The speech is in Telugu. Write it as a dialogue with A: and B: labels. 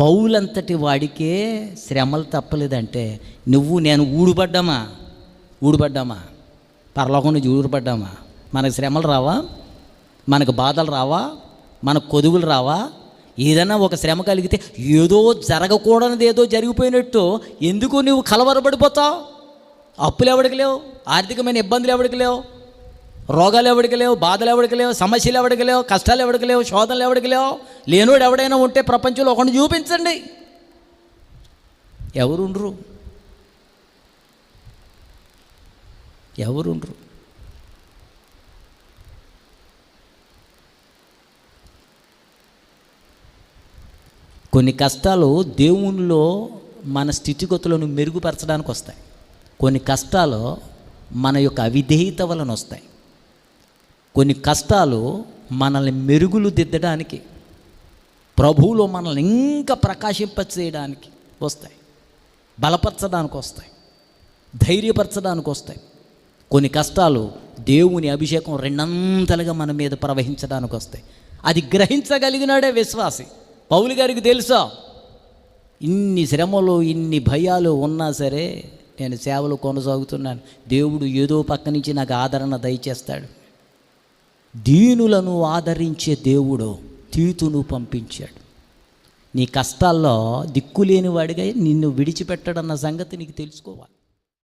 A: పౌలంతటి వాడికే శ్రమలు తప్పలేదంటే నువ్వు నేను ఊడుపడ్డామా? ఊడుపడ్డామా? పరలోకం నుంచి ఊడుపడ్డామా? మనకు శ్రమలు రావా? మనకు బాధలు రావా? మనకు కొదువులు రావా? ఏదైనా ఒక శ్రమ కలిగితే ఏదో జరగకూడనిది ఏదో జరిగిపోయినట్టు ఎందుకు నువ్వు కలవరపడిపోతావు? అప్పులు ఎవడికి లేవు? ఆర్థికమైన ఇబ్బందులు ఎవడికి లేవు? రోగాలు ఎవడికి లేవు? బాధలు ఎవడికి లేవు? సమస్యలు ఎవడికి లేవు? కష్టాలు ఎవడికి లేవు? శోధనలు ఎవడికి లేవు? లేనోడు ఎవడైనా ఉంటే ప్రపంచంలో ఒకరిని చూపించండి. ఎవరుండ్రు? ఎవరుండ్రు? కొన్ని కష్టాలు దేవునిలో మన స్థితిగతులను మెరుగుపరచడానికి వస్తాయి. కొన్ని కష్టాలు మన యొక్క అవిధేయత వలన వస్తాయి. కొన్ని కష్టాలు మనల్ని మెరుగులు దిద్దడానికి ప్రభువులో మనల్ని ఇంకా ప్రకాశింపచేయడానికి వస్తాయి. బలపరచడానికి వస్తాయి. ధైర్యపరచడానికి వస్తాయి. కొన్ని కష్టాలు దేవుని అభిషేకం రెండంతలుగా మన మీద ప్రవహించడానికి వస్తాయి. అది గ్రహించగలిగినాడే విశ్వాసి. పౌలు గారికి తెలుసా? ఇన్ని శ్రమలు ఇన్ని భయాలు ఉన్నా సరే నేను సేవలు కొనసాగుతున్నాను. దేవుడు ఏదో పక్క నుంచి నాకు ఆదరణ దయచేస్తాడు. దీనులను ఆదరించే దేవుడు తీతును పంపించాడు. నీ కష్టాల్లో దిక్కులేని వాడిగా నిన్ను విడిచిపెట్టడన్న సంగతి నీకు తెలుసుకోవాలి.